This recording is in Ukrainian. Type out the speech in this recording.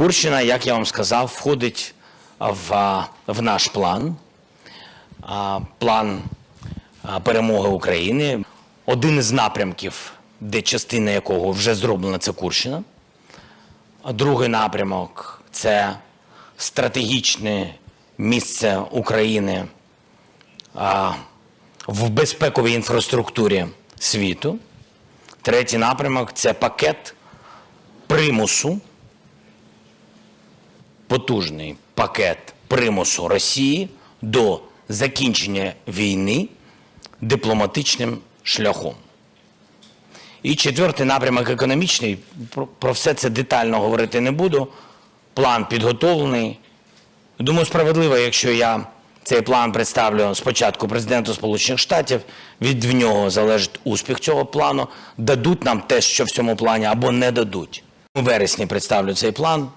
Курщина, як я вам сказав, входить в, в наш план, план перемоги України. Один із напрямків, де частина якого вже зроблена, це Курщина. Другий напрямок це стратегічне місце України в безпековій інфраструктурі світу. Третій напрямок це пакет примусу, потужний пакет примусу Росії до закінчення війни дипломатичним шляхом. І четвертий напрямок економічний. Про, все це детально говорити не буду. План підготовлений. Думаю, справедливо, якщо я цей план представлю спочатку президенту Сполучених Штатів. Від нього залежить успіх цього плану. Дадуть нам те, що в цьому плані, або не дадуть. У вересні представлю цей план.